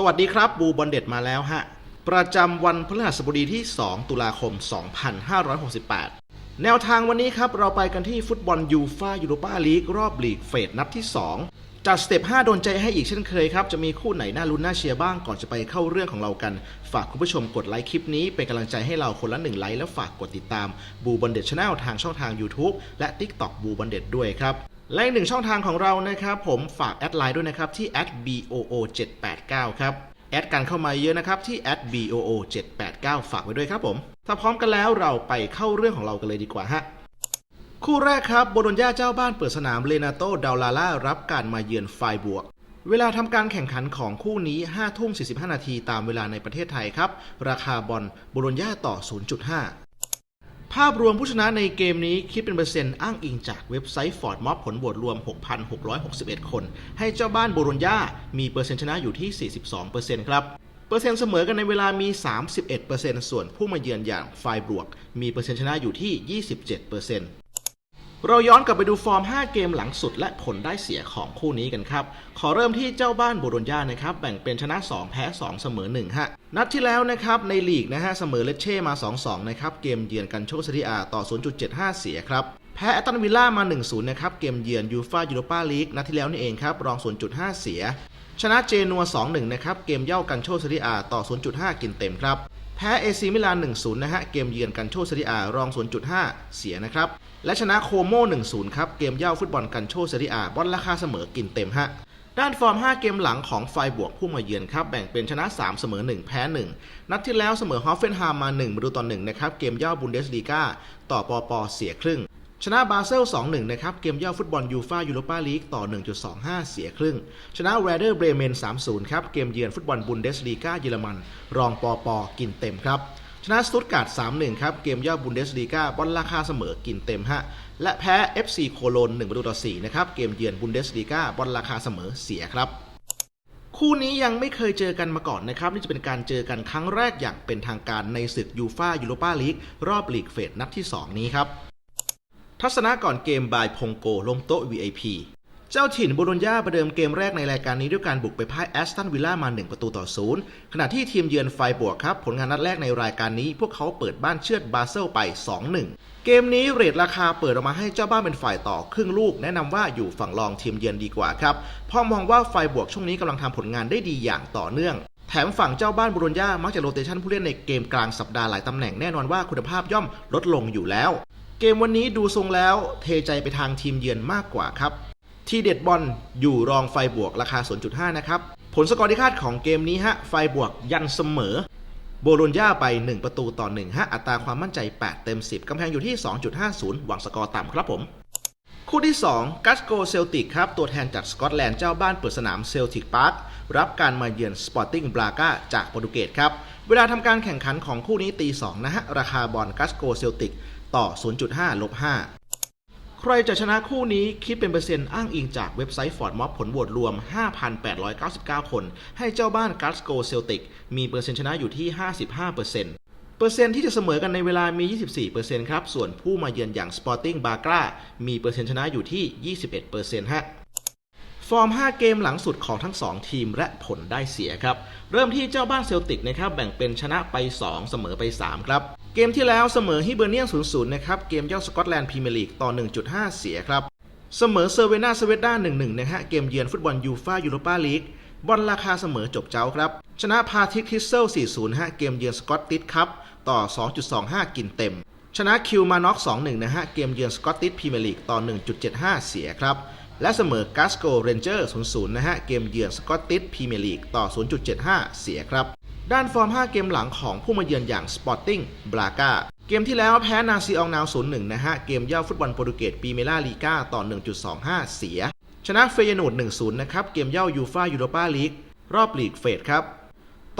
สวัสดีครับบูบอลเด็ดมาแล้วฮะ ประจำวันพฤหัสบดีที่ 2 ตุลาคม 2568 แนวทางวันนี้ครับ เราไปกันที่ฟุตบอลยูฟ่ายูโรปาลีกรอบลีกเฟสนัดที่ 2 จัดสเต็ป 5 โดนใจให้อีกเช่นเคยครับ จะมีคู่ไหนน่าลุ้นน่าเชียร์บ้างก่อนจะไปเข้าเรื่องของเรากัน ฝากคุณผู้ชมกดไลค์คลิปนี้ เป็นกำลังใจให้เราคนละหนึ่งไลค์และฝากกดติดตามบูบอลเด็ดช n แนลทางช่องทาง YouTube และ TikTok บูบอลเด็ดด้วยครับ และอีกหนึ่งช่องทางของเรานะครับ ผมฝากแอดไลน์ด้วยนะครับที่ @boo789 ครับแอดกันเข้ามาเยอะนะครับที่ @boo789 ฝากไว้ด้วยครับผม ถ้าพร้อมกันแล้วเราไปเข้าเรื่องของเรากันเลยดีกว่าฮะคู่แรกครับโบโลญญาเจ้าบ้านเปิดสนามเลนาโตดาลาล่ารับการมาเยือนไฟบวก เวลาทำการแข่งขันของคู่นี้5ทุ่ม45 นาทีตามเวลาในประเทศไทยครับ ราคาบอลโบโลญญาต่อ 0.5 ภาพรวมผู้ชนะในเกมนี้คิดเป็นเปอร์เซ็นต์อ้างอิงจากเว็บไซต์ฟอร์ดม็อบผลบวชรวม 6,661 คน ให้เจ้าบ้านโบโลญญามีเปอร์เซ็นต์ชนะอยู่ที่ 42%ครับ เปอร์เซ็นต์เสมอกันในเวลามี 31%ส่วนผู้มาเยือนอย่างไฟบวก มีเปอร์เซ็นต์ชนะอยู่ที่ 27% เราย้อนกลับไปดูฟอร์ม 5 เกมหลังสุดและผลได้เสียของคู่นี้กันครับ ขอเริ่มที่เจ้าบ้านโบโลญญานะครับ แบ่งเป็นชนะ 2 แพ้ 2 เสมอ1ฮะ นัดที่แล้วนะครับในลีกนะฮะเสมอเลเช่มา 2-2 นะครับ เกมเยือนกันโชคซาริอาต่อ 0.75 เสียครับ แพ้แอตตันวิลล่ามา 1-0 นะครับ เกมเยือนยูฟายูโรปาลีกนัดที่แล้วนี่เองครับ รอง 0.5 เสีย ชนะเจนัว 2-1 นะครับ เกมเย่ากันโชคซาริอาต่อ 0.5 กินเต็มครับ แพ้เอซีมิลาน 1-0 นะฮะ เกมเยือนกันโชซริอารอง 0.5 เสียนะครับ และชนะโคโม่ 1-0 ครับ เกมเย่าฟุตบอลกันโชซริอาบอลราคาเสมอกินเต็มฮะด้านฟอร์ม 5 เกมหลังของไฟบวกผู้มาเยือนครับ แบ่งเป็นชนะ 3 เสมอ 1 แพ้ 1 นัดที่แล้วเสมอฮอฟเฟนไฮม์มา1ประตูต่อ1นะครับ เกมเย่าบุนเดสลีกาต่อปอปอเสียครึ่ง ชนะบาเซล 2-1 นะครับ เกมย่อฟุตบอลยูฟายูโรปาลีกต่อ 1.25 เสียครึ่ง ชนะแรเดอร์เบรเมน 3-0 ครับ เกมเยือนฟุตบอลบุนเดสลีกาเยอรมัน รองปอปอกินเต็มครับ ชนะสตุตการ์ด 3-1 ครับ เกมย่อบุนเดสลีกาบอลราคาเสมอกินเต็มฮะและแพ้ FC โคโลน 1 ประตูต่อ 4 นะครับ เกมเยือนบุนเดสลีกาบอลราคาเสมอเสียครับคู่นี้ยังไม่เคยเจอกันมาก่อนนะครับ นี่จะเป็นการเจอกันครั้งแรกอย่างเป็นทางการในศึกยูฟายูโรปาลีกรอบลีกเฟสนัดที่ 2 นี้ครับ ทัศนะก่อนเกมบายพงโกลงโต๊ะ VIP เจ้าถิ่นโบโลญญาประเดิมเกมแรกในรายการนี้ด้วยการบุกไปพ่ายแอสตันวิลล่ามา 1 ประตูต่อศูนย์ขณะที่ทีมเยือนไฟบวกครับ ผลงานนัดแรกในรายการนี้ พวกเขาเปิดบ้านเชือดบาเซลไป 2-1 เกมนี้เรทราคาเปิดออกมาให้เจ้าบ้านเป็นฝ่ายต่อครึ่งลูก แนะนำว่าอยู่ฝั่งรองทีมเยือนดีกว่าครับเพราะมองว่าไฟบวกช่วงนี้กำลังทำผลงานได้ดีอย่างต่อเนื่องแถมฝั่งเจ้าบ้านบุรุญญามักจะโรเตชันผู้เล่นในเกมกลางสัปดาห์หลายตำแหน่งแน่นอนว่าคุณภาพย่อมลดลงอยู่แล้ว เกมวันนี้ดูทรงแล้วเทใจไปทางทีมเยือนมากกว่าครับ ที่เด็ดบอลอยู่รองไฟบวกราคา 0.5 นะครับ ผลสกอร์ที่คาดของเกมนี้ฮะ ไฟบวกยันเสมอ โบโลญญาไป 1 ประตูต่อ1ฮะ อัตราความมั่นใจ 8 เต็ม 10 กำแพงอยู่ที่ 2.50 หวังสกอร์ต่ำครับผม คู่ที่ 2 กัสโกเซลติกครับ ตัวแทนจากสกอตแลนด์เจ้าบ้านเปิดสนามเซลติกพาร์ครับการมาเยือนสปอร์ติ้งบราก้าจากโปรตุเกสครับ เวลาทำการแข่งขันของคู่นี้ตี2นะฮะ ราคาบอลกัสโกเซลติก ต่อ 0.5 ลบ 5 ใครจะชนะคู่นี้คิดเป็นเปอร์เซ็นต์อ้างอิงจากเว็บไซต์ฟอร์ดม็อบผลโหวตรวม 5,899 คน ให้เจ้าบ้านกัสโกเซลติกมีเปอร์เซ็นต์ชนะอยู่ที่ 55%เปอร์เซ็นต์เปอร์เซ็นต์ที่จะเสมอกันในเวลามี 24%ครับ ส่วนผู้มาเยือนอย่าง Sporting b a g r a มีเปอร์เซ็นต์ชนะอยู่ที่ 21%ฮะ ฟอร์ม 5 เกมหลังสุดของทั้ง 2 ทีมและผลได้เสียครับ เริ่มที่เจ้าบ้านเซลติกนะครับ แบ่งเป็นชนะไป 2 เสมอไป 3 ครับ เกมที่แล้วเสมอฮิเบอร์เนียน0-0 นะครับ เกมเย่าสกอตแลนด์พรีเมียร์ลีกต่อ 1.5 เสียครับ เสมอเซอร์เวนาสเวด้า1-1 นะฮะ เกมเยือนฟุตบอลยูฟายูโรปาลีกบอลราคาเสมอจบเจ้าครับ ชนะพาทิกทิสเซล 4-0 ฮะ เกมเยือนสกอตติสครับต่อ 2.25 กินเต็ม ชนะคิวมาน็อก 2-1 นะฮะ เกมเยือนสกอตติสพรีเมียร์ลีกต่อ 1.75 เสียครับ และเสมอกัสโกเรนเจอร์ 0-0 นะฮะ เกมเยือนสกอตติสพรีเมียร์ลีกต่อ 0.75 เสียครับ ด้านฟอร์ม 5 เกมหลังของผู้มาเยือนอย่าง Sporting b r a g a เกมที่แล้วแพ้นาซีอองนาว 0-1 นะฮะ เกมเย่าฟุตบอลโปรตุเกสปีเมล่าลีกาต่อ 1.25 เสีย ชนะเฟยนูด1-0 นะครับ เกมเย่ายูฟายูโรปาลีกรอบลีกเฟสครับ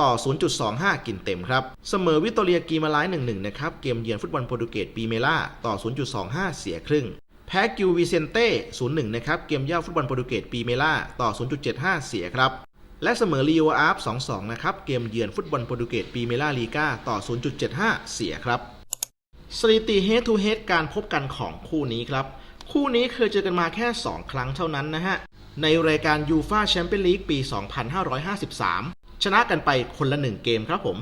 ต่อ 0.25 กินเต็มครับ เสมอวิตโตเรียกีมาไลน์1-1 นะครับ เกมเยือนฟุตบอลโปรตุเกสปีเมล่าต่อ 0.25 เสียครึ่ง แพ้กิววิเซนเต้ 0-1 นะครับ เกมเย่าฟุตบอลโปรตุเกสปีเมล่าต่อ 0.75 เสียครับ และเสมอลีโออาร์ฟ2-2 นะครับ เกมเยือนฟุตบอลโปรตุเกสปีเมล่าลีกาต่อ 0.75 เสียครับ สถิติ head to head การพบกันของคู่นี้ครับ คู่นี้เคยเจอกันมาแค่ 2 ครั้งเท่านั้นนะฮะ ในรายการยูฟาแชมเปี้ยนลีกปี 2553 ชนะกันไปคนละหนึ่งเกมครับผม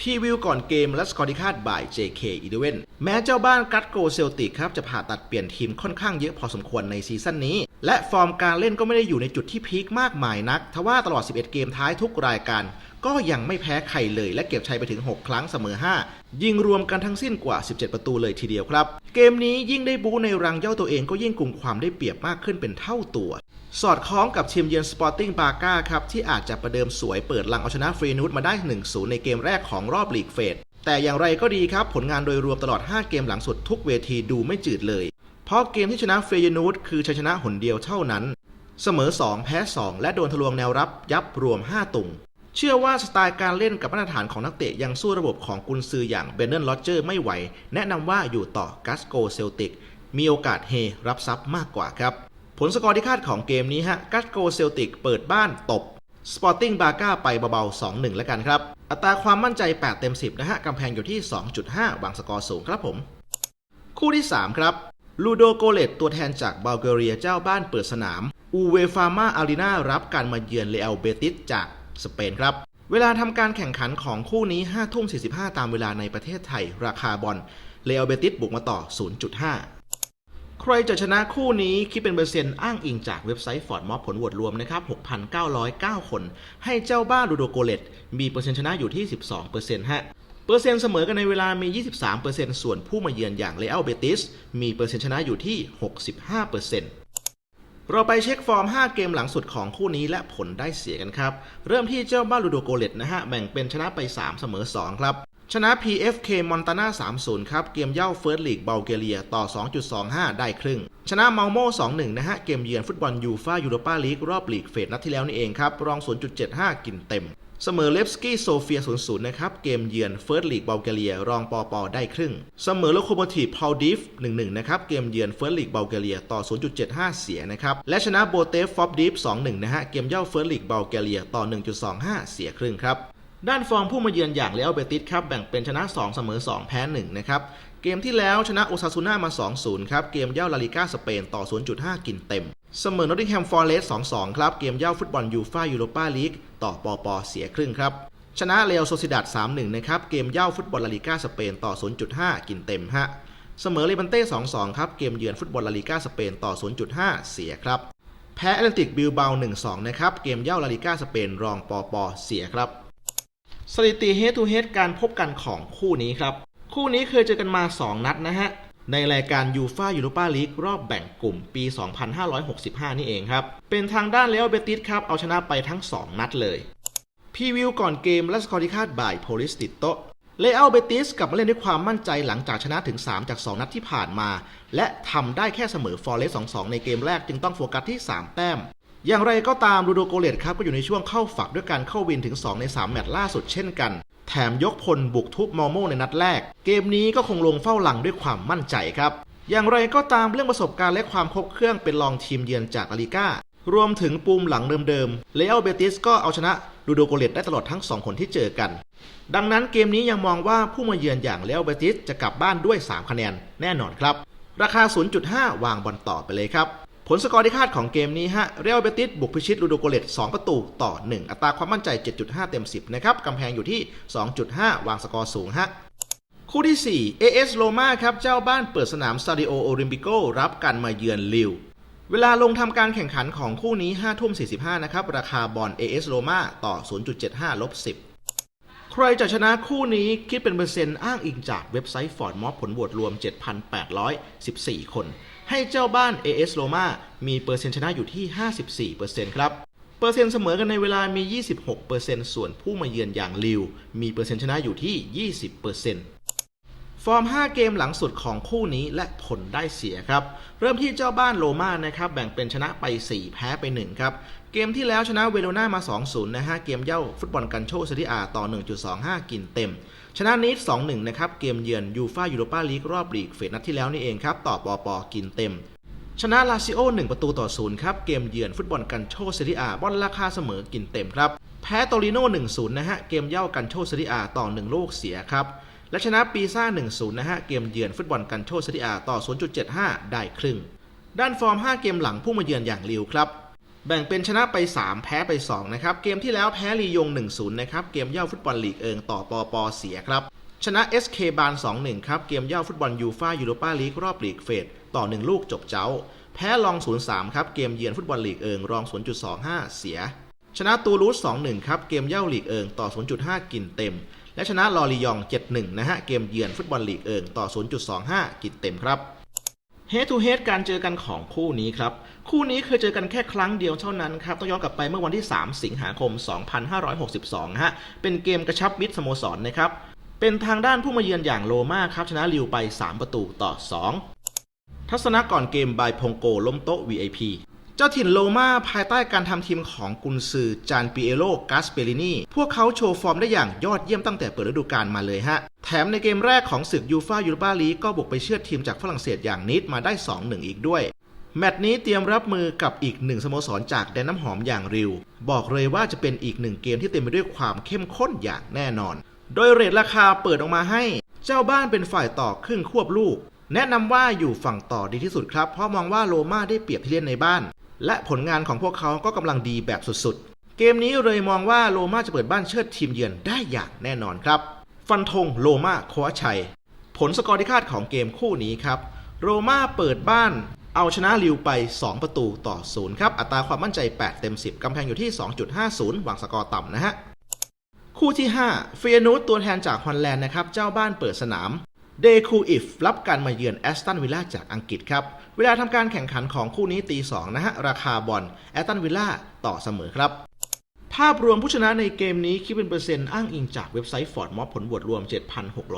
พีวิวก่อนเกมและสกอร์ที่คาดบ่าย JK e l e v e n แม้เจ้าบ้านกัตโกเซลติกครับจะผ่าตัดเปลี่ยนทีมค่อนข้างเยอะพอสมควรในซีซั่นนี้ และฟอร์มการเล่นก็ไม่ได้อยู่ในจุดที่พีคมากมายนัก ทว่าตลอด 11 เกมท้ายทุกรายการ ก็ยังไม่แพ้ใครเลย และเก็บชัยไปถึง 6 ครั้งเสมอ 5 ยิงรวมกันทั้งสิ้นกว่า 17 ประตูเลยทีเดียวครับ เกมนี้ยิ่งได้บู๊ในรังเย่าตัวเองก็ยิ่งกลุ่มความได้เปรียบมากขึ้นเป็นเท่าตัว สอดคล้องกับทีมเยือนสปอร์ติ้งบาก้าครับที่อาจจะประเดิมสวยเปิดลังเอาชนะฟรีนูตมาได้ 1-0 ในเกมแรกของรอบลีกเฟสแต่อย่างไรก็ดีครับ ผลงานโดยรวมตลอด 5 เกมหลังสุดทุกเวทีดูไม่จืดเลย เพราะเกมที่ชนะเฟยนูตคือชัยชนะหนเดียวเท่านั้น เสมอ 2 แพ้ 2 และโดนทะลวงแนวรับยับรวม 5 ตุงเชื่อว่าสไตล์การเล่นกับมาตรฐานของนักเตะยังสู้ระบบของกุนซืออย่างเบนเนอร์ลโรเจอร์ไม่ไหว แนะนำว่าอยู่ต่อกัสโกเซลติก มีโอกาสเฮรับซับมากกว่าครับ ผลสกอร์ที่คาดของเกมนี้ฮะกัสโกเซลติกเปิดบ้านตบสปอร์ติ้งบาก้าไปเบาๆ 2-1 แล้วกันครับ อัตราความมั่นใจ 8 เต็ม 10 นะฮะ กำแพงอยู่ที่ 2.5 วางสกอร์สูงครับผม คู่ที่ 3 ครับ ลูโดโกเลตตัวแทนจากบัลแกเรียเจ้าบ้านเปิดสนาม อูเวฟามาอารีนารับการมาเยือนเรอัลเบติสจากสเปนครับ เวลาทำการแข่งขันของคู่นี้5ทุ่ม45 ตามเวลาในประเทศไทย ราคาบอลเรอัลเบติสบุกมาต่อ 0.5 ใครจะชนะคู่นี้คิดเป็นเปอร์เซ็นต์อ้างอิงจากเว็บไซต์ฟอร์ดมอบผลโหวตรวมนะครับ 6,909 คน ให้เจ้าบ้านลูโดโกเลตมีเปอร์เซ็นต์ชนะอยู่ที่ 12%ฮะ เปอร์เซ็นต์เสมอกันในเวลามี 23%ส่วนผู้มาเยือนอย่างเรอัลเบติสมีเปอร์เซ็นต์ชนะอยู่ที่ 65%เราไปเช็คฟอร์ม 5 เกมหลังสุดของคู่นี้และผลได้เสียกันครับ เริ่มที่เจ้าบ้านลูโดโกเลตนะฮะแบ่งเป็นชนะไป 3 เสมอ 2 ครับ ชนะ PFK มอนตาน่า 3-0 ครับ เกมเย่าเฟิร์สลีกบัลแกเรียต่อ 2.25 ได้ครึ่ง ชนะเมาโม่2-1 นะฮะ เกมเยือนฟุตบอลยูฟายูโรปาลีกรอบลีกเฟสนัดที่แล้วนี่เองครับ รอง 0.75 กินเต็ม เสมอเลฟสกี้โซเฟีย 0-0 นะครับ เกมเยือนเฟิร์สลีกบัลแกเรีย รองปอปอได้ครึ่ง เสมอโลโคโมทีฟพาวดิฟ 1-1 นะครับ เกมเยือนเฟิร์สลีกบัลแกเรียต่อ 0.75 เสียนะครับ และชนะโบเตฟฟอบดิฟ 2-1 นะฮะ เกมเย่าเฟิร์สลีกบัลแกเรียต่อ 1.25 เสียครึ่งครับด้านฟอร์มผู้มาเยือนอย่างเรอัลเบติสครับแบ่งเป็นชนะ 2 เสมอ 2 แพ้ 1 นะครับเกมที่แล้วชนะโอซาซูน่ามา 2-0 ครับ เกมเย่าลาลิก้าสเปนต่อ 0.5 กินเต็ม เสมอนอตติงแฮมฟอร์เรสต์2-2 ครับ เกมเย่าฟุตบอลยูฟายูโรปาลีกต่อปอปอเสียครึ่งครับชนะเรอัลโซซิดัด3-1 นะครับ เกมเย่าฟุตบอลลาลิก้าสเปนต่อ 0.5 กินเต็มฮะ เสมอเลบันเต้ 2-2 ครับ เกมเยือนฟุตบอลลาลิก้าสเปนต่อ 0.5 เสียครับ แพ้แอตเลติกบิลเบา 1-2 นะครับ เกมเย่าลาลิก้าสเปนรองปอปอเสียครับ สถิติ head to head การพบกันของคู่นี้ครับ คู่นี้เคยเจอกันมา 2 นัดนะฮะ ในรายการยูฟายูโรปาลีกรอบแบ่งกลุ่มปี 2565 นี่เองครับ เป็นทางด้านเลอเบติสครับ เอาชนะไปทั้ง 2 นัดเลยพีวิวก่อนเกมและสกอร์ที่คาดบ่ายโพลิสติโตเลอัลเบติสกลับมาเล่นด้วยความมั่นใจหลังจากชนะถึง 3 จาก 2 นัดที่ผ่านมา และทำได้แค่เสมอฟอร์เรส2-2 ในเกมแรกจึงต้องโฟกัสที่ 3 แต้ม อย่างไรก็ตามรูโดโกเลตครับก็อยู่ในช่วงเข้าฝักด้วยการเข้าวินถึง 2 ใน 3 แมตช์ล่าสุดเช่นกัน แถมยกพลบุกทุบมอร์โมในนัดแรก เกมนี้ก็คงลงเฝ้าหลังด้วยความมั่นใจครับ อย่างไรก็ตามเรื่องประสบการณ์และความครบเครื่องเป็นรองทีมเยือนจากลาลิก้ารวมถึงปูมหลังเดิมๆเลอัลเบติสก็เอาชนะลูโดโกเลตได้ตลอดทั้ง 2 คนที่เจอกัน ดังนั้นเกมนี้ยังมองว่าผู้มาเยือนอย่างเลอัลเบติสจะกลับบ้านด้วย 3 คะแนนแน่นอนครับ ราคา 0.5 วางบอลต่อไปเลยครับ ผลสกอร์ที่คาดของเกมนี้ฮะ เรอัลเบติสบุกพิชิตลูโดโกเลต2ประตูต่อ 1 อัตราความมั่นใจ 7.5 เต็ม 10 นะครับ กำแพงอยู่ที่ 2.5 วางสกอร์สูงฮะ คู่ที่ 4 AS Roma ครับ เจ้าบ้านเปิดสนามซาดิโอโอลิมปิโกรับการมาเยือนลิว เวลาลงทำการแข่งขันของคู่นี้5ทุ่ม45 นะครับ ราคาบอล AS Roma ต่อ 0.75ลบ10 ใครจะชนะคู่นี้คิดเป็นเปอร์เซ็นต์อ้างอิงจากเว็บไซต์ฟอร์ดมอบผลโหวตรวม 7,814 คน ให้เจ้าบ้าน AS Roma มีเปอร์เซ็นต์ชนะอยู่ที่ 54%ครับ เปอร์เซ็นต์เสมอกันในเวลามี 26%ส่วนผู้มาเยือนอย่างลิว มีเปอร์เซ็นต์ชนะอยู่ที่ 20%ฟอร์ม 5 เกมหลังสุดของคู่นี้และผลได้เสียครับ เริ่มที่เจ้าบ้านโรม่านะครับ แบ่งเป็นชนะไป 4 แพ้ไป 1 ครับ เกมที่แล้วชนะเวโรนามา 2-0 นะฮะ เกมเย่าฟุตบอลกันโชซาริอาต่อ 1.25 กินเต็ม ชนะนิด2-1 นะครับ เกมเยือนยูฟายูโรปาลีกรอบลีกเฟสนัดที่แล้วนี่เองครับ ต่อปอปอกินเต็ม ชนะลาซิโอ 1 ประตูต่อ 0 ครับ เกมเยือนฟุตบอลกันโชเซริอาบอลราคาเสมอกินเต็มครับ แพ้โตริโน่ 1-0 นะฮะ เกมเย่ากันโชเซริอาต่อ 1 ลูกเสียครับ และชนะปีซ่า 1-0 นะฮะ เกมเยือนฟุตบอลกันโชเซริอาต่อ 0.75 ได้ครึ่ง ด้านฟอร์ม 5 เกมหลังผู้มาเยือนอย่างลิวครับ แบ่งเป็นชนะไป 3 แพ้ไป 2 นะครับ เกมที่แล้วแพ้ลียง 1-0 นะครับ เกมเย่าฟุตบอลลีกเอิงต่อปอปอเสียครับ ชนะ SK บาน 2-1 ครับ เกมเย่าฟุตบอลยูฟ่ายูโรปาลีกรอบลีกเฟดต่อ 1 ลูกจบเจ้า แพ้ลอง 0-3 ครับ เกมเยือนฟุตบอลลีกเอิงรอง 0.25 เสีย ชนะตูรูส2-1 ครับ เกมเย่าลีกเอิงต่อ 0.5 กินเต็ม และชนะลอรียอง 7-1 นะฮะ เกมเยือนฟุตบอลลีกเอิงต่อ 0.25 กินเต็มครับ เฮ d ทูเฮดการเจอกันของคู่นี้ครับ คู่นี้เคยเจอกันแค่ครั้งเดียวเท่านั้นครับ ต้องย้อนกลับไปเมื่อวันที่ 3 สิงหาคม 2562 ฮะ เป็นเกมกระชับมิตรสโมสรนะครับ เป็นทางด้านผู้มาเยือนอย่างโลมาครับ ชนะลิวไป 3 ประตูต่อ 2 ทัศนะก่อนเกมบายพงโกล้มโต๊ะ VIP จ้าถิ่นโลมาภายใต้การทำทีมของกุนซือจานปิเอโลกาสเปรินีพวกเขาโชว์ฟอร์มได้อย่างยอดเยี่ยมตั้งแต่เปิดฤดูกาลมาเลยฮะ แถมในเกมแรกของศึกยูฟายูโรปาลีกก็บุกไปเชือดทีมจากฝรั่งเศสอย่างนิดมาได้ 2-1 อีกด้วย แมตช์นี้เตรียมรับมือกับอีกหนึ่งสโมสรจากแดนน้ำหอมอย่างริว บอกเลยว่าจะเป็นอีกหนึ่งเกมที่เต็มไปด้วยความเข้มข้นอย่างแน่นอน โดยเรทราคาเปิดออกมาให้ เจ้าบ้านเป็นฝ่ายต่อครึ่งควบลูกแนะนำว่าอยู่ฝั่งต่อดีที่สุดครับ เพราะมองว่าโรมาได้เปรียบที่เล่นในบ้าน และผลงานของพวกเขาก็กำลังดีแบบสุดๆ เกมนี้เลยมองว่าโรม่าจะเปิดบ้านเชิดทีมเยือนได้อย่างแน่นอนครับ ฟันธงโรม่าคว้าชัย ผลสกอร์ที่คาดของเกมคู่นี้ครับ โรม่าเปิดบ้านเอาชนะลิวไป 2 ประตูต่อ 0 ครับ อัตราความมั่นใจ 8 เต็ม 10 กำแพงอยู่ที่ 2.50วางสกอร์ต่ำนะฮะ คู่ที่5เฟียนูตตัวแทนจากฮอลแลนด์นะครับ เจ้าบ้านเปิดสนาม เดคูอิฟรับการมาเยือนแอสตันวิลล่าจากอังกฤษครับ เวลาทำการแข่งขันของคู่นี้ตี2นะฮะ ราคาบอลแอสตันวิลล่าต่อเสมอครับ ภาพรวมผู้ชนะในเกมนี้คิดเป็นเปอร์เซ็นต์อ้างอิงจากเว็บไซต์ฟอร์ดมอผลบวดรวม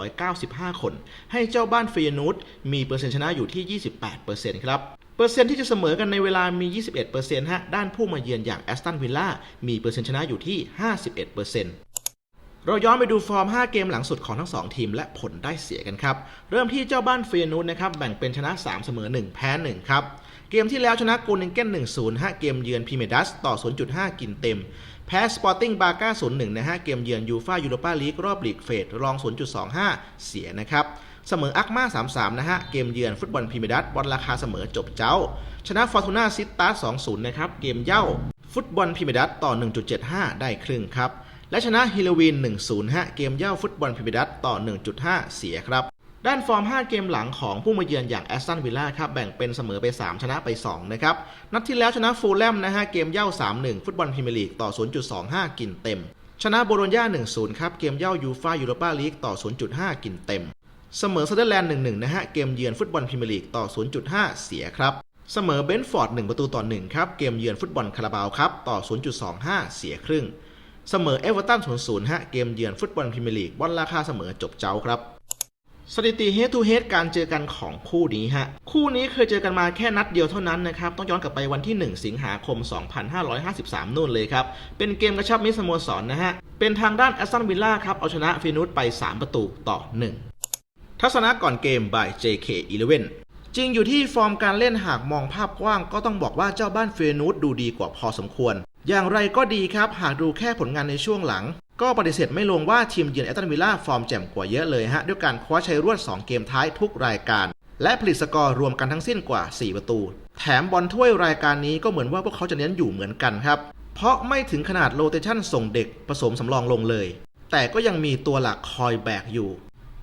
7,695 คน ให้เจ้าบ้านเฟียนูตมีเปอร์เซ็นต์ชนะอยู่ที่ 28%ครับเปอร์เซ็นต์ที่จะเสมอกันในเวลามี 21%ฮะ ด้านผู้มาเยือนอย่างแอสตันวิลล่ามีเปอร์เซ็นต์ชนะอยู่ที่ 51% เราย้อนไปดูฟอร์ม 5 เกมหลังสุดของทั้ง 2 ทีมและผลได้เสียกันครับ เริ่มที่เจ้าบ้านเฟียนูตนะครับ แบ่งเป็นชนะ 3 เสมอ 1 แพ้ 1 ครับ เกมที่แล้วชนะโกลเนเก้น1-0ฮะเกมเยือนพิเมดัสต่อ 0.5 กินเต็ม แพ้สปอร์ติ้งบาร์ก้า0-1นะฮะเกมเยือนยูฟายูโรปาลีกรอบลีกเฟดรอง 0.25 เสียนะครับเสมออักมา 3-3 นะฮะ เกมเยือนฟุตบอลพิเมดัสบอลราคาเสมอจบเจ้า ชนะฟอร์ตูน่าซิตา2-0 นะครับ เกมเย่าฟุตบอลพิเมดัสต่อ 1.75 ได้ครึ่งครับ และชนะฮิลวีน1-0ฮะเกมเย่าฟุตบอลพิเมดัสต่อ 1.5 เสียครับด้านฟอร์ม 5 เกมหลังของผู้มาเยือนอย่างแอสตันวิลล่าครับ แบ่งเป็นเสมอไป 3 ชนะไป 2 นะครับ นัดที่แล้วชนะฟูลแลมนะฮะ เกมเย่า 3-1 ฟุตบอลพรีเมียร์ลีกต่อ 0.25 กินเต็ม ชนะโบโลญญา 1-0 ครับ เกมเย่ายูฟายูโรปาลีกต่อ 0.5 กินเต็ม เสมอซันเดอร์แลนด์ 1-1 นะฮะ เกมเยือนฟุตบอลพรีเมียร์ลีกต่อ 0.5 เสียครับ เสมอเบนฟอร์ด 1 ประตูต่อ 1 ครับ เกมเยือนฟุตบอลคาราบาวครับ ต่อ 0.25 เสียครึ่ง เสมอเอเวอร์ตัน0-0ฮะเกมเยือนฟุตบอลพรีเมียร์ลีกบอลราคาเสมอจบเจ้าครับสถิติ head to head การเจอกันของคู่นี้ฮะ คู่นี้เคยเจอกันมาแค่นัดเดียวเท่านั้นนะครับ ต้องย้อนกลับไปวันที่ 1 สิงหาคม 2553 นู่นเลยครับ เป็นเกมกระชับมิสโมสรนะฮะ เป็นทางด้านแอสตันวิลล่าครับ เอาชนะฟีนูตไป 3 ประตูต่อ 1 ทัศนะก่อนเกม by JK11 จริงอยู่ที่ฟอร์มการเล่นหากมองภาพกว้าง ก็ต้องบอกว่าเจ้าบ้านเฟยนูตดูดีกว่าพอสมควร อย่างไรก็ดีครับ หากดูแค่ผลงานในช่วงหลัง ก็ปฏิเสธไม่ลงว่าทีมเยือนแอตตันวิลล่าฟอร์มแจ่มกว่าเยอะเลยฮะ ด้วยการคว้าชัยรวด 2 เกมท้ายทุกรายการ และผลิตสกอร์รวมกันทั้งสิ้นกว่า 4 ประตู แถมบอลถ้วยรายการนี้ก็เหมือนว่าพวกเขาจะเน้นอยู่เหมือนกันครับ เพราะไม่ถึงขนาดโรเตชันส่งเด็กผสมสำรองลงเลย แต่ก็ยังมีตัวหลักคอยแบกอยู่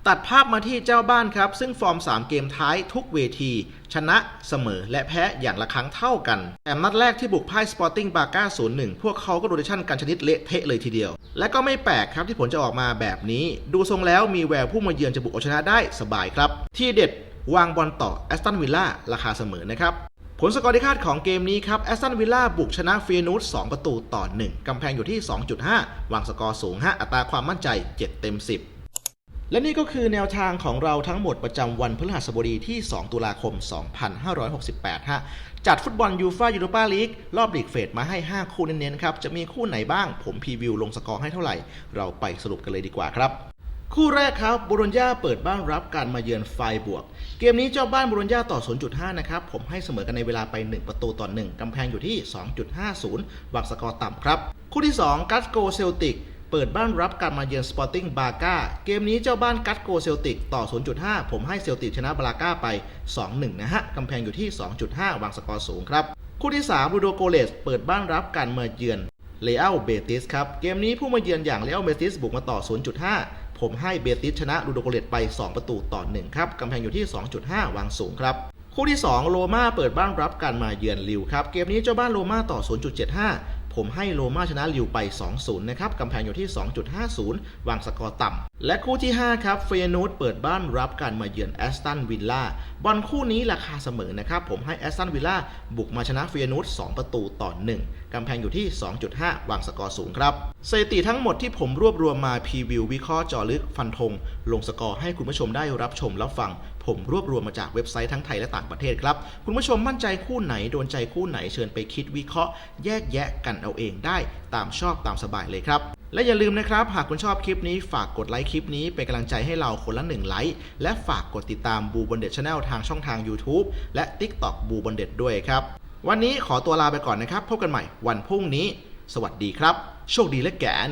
ตัดภาพมาที่เจ้าบ้านครับ ซึ่งฟอร์ม 3 เกมท้ายทุกเวที ชนะเสมอและแพ้อย่างละครั้งเท่ากันแต่นัดแรกที่บุกพ่ายสปอร์ติ้งบาก้า0-1 พวกเขาก็โรเตชั่นกันชนิดเละเทะเลยทีเดียว และก็ไม่แปลกครับที่ผลจะออกมาแบบนี้ ดูทรงแล้วมีแววผู้มาเยือนจะบุกเอาชนะได้สบายครับ ที่เด็ดวางบอลต่อแอสตันวิลล่าราคาเสมอนะครับผลสกอร์ที่คาดของเกมนี้ครับแอสตันวิลล่าบุกชนะเฟียนูต2ประตูต่อ 1 กำแพงอยู่ที่ 2.5 วางสกอร์สูงฮะอัตราความมั่นใจ 7 เต็ม 10 และนี่ก็คือแนวทางของเราทั้งหมดประจำวันพฤหัสบดีที่ 2 ตุลาคม 2568 ฮะ จัดฟุตบอลยูฟ่ายูโรปาลีกรอบลีกเฟสมาให้ 5 คู่เน้นๆครับ จะมีคู่ไหนบ้าง ผมพรีวิวลงสกอร์ให้เท่าไหร่ เราไปสรุปกันเลยดีกว่าครับ คู่แรกครับบูรญญาเปิดบ้านรับการมาเยือนไฟบวก เกมนี้เจ้าบ้านบูรญญาต่อ 0.5 นะครับ ผมให้เสมอกันในเวลาไป 1 ประตูต่อ 1กำแพงอยู่ที่ 2.50วางสกอร์ต่ำครับ คู่ที่ 2 กัสโกเซลติก เปิดบ้านรับการมาเยือนสปอร์ติ้งบาก้า เกมนี้เจ้าบ้านกัตโกเซลติกต่อ 0.5 ผมให้เซลติกชนะบาก้าไป 2-1 นะฮะ กำแพงอยู่ที่ 2.5 วางสกอร์สูงครับ คู่ที่3บูโดโกเลสเปิดบ้านรับการมาเยือนเลอัลเบติสครับ เกมนี้ผู้มาเยือนอย่างเลอัลเบติสบุกมาต่อ 0.5 ผมให้เบติสชนะลูโดโกเลสไป 2 ประตูต่อ 1 ครับ กำแพงอยู่ที่ 2.5 วางสูงครับคู่ที่ 2 โรม่าเปิดบ้านรับการมาเยือนลิวครับ เกมนี้เจ้าบ้านโรม่าต่อ 0.75 ผมให้โรม่าชนะลิวไป 2-0 นะครับ กำแพงอยู่ที่ 2.50 วางสกอร์ต่ำ และคู่ที่ 5 ครับเฟยนูดเปิดบ้านรับการมาเยือนแอสตันวิลล่าบอลคู่นี้ราคาเสมอนะครับ ผมให้แอสตันวิลล่าบุกมาชนะเฟยนูด2ประตูต่อ 1 กำแพงอยู่ที่ 2.5 วางสกอร์สูงครับสถิติทั้งหมดที่ผมรวบรวมมาพรีวิววิเคราะห์เจอลึกฟันธงลงสกอร์ให้คุณผู้ชมได้รับชมรับฟัง ผมรวบรวมมาจากเว็บไซต์ทั้งไทยและต่างประเทศครับ คุณผู้ชมมั่นใจคู่ไหนโดนใจคู่ไหนเชิญไปคิดวิเคราะห์ แยกแยะกันเอาเองได้ตามชอบตามสบายเลยครับ และอย่าลืมนะครับ หากคุณชอบคลิปนี้ฝากกดไลค์คลิปนี้เป็นกำลังใจให้เราคนละหนึ่งไลค์และฝากกดติดตามบูบนเด็ดชาแนลทางช่องทาง YouTube และ TikTok บูบนเด็ดด้วยครับ วันนี้ขอตัวลาไปก่อนนะครับ พบกันใหม่วันพรุ่งนี้ สวัสดีครับ โชคดีและแกน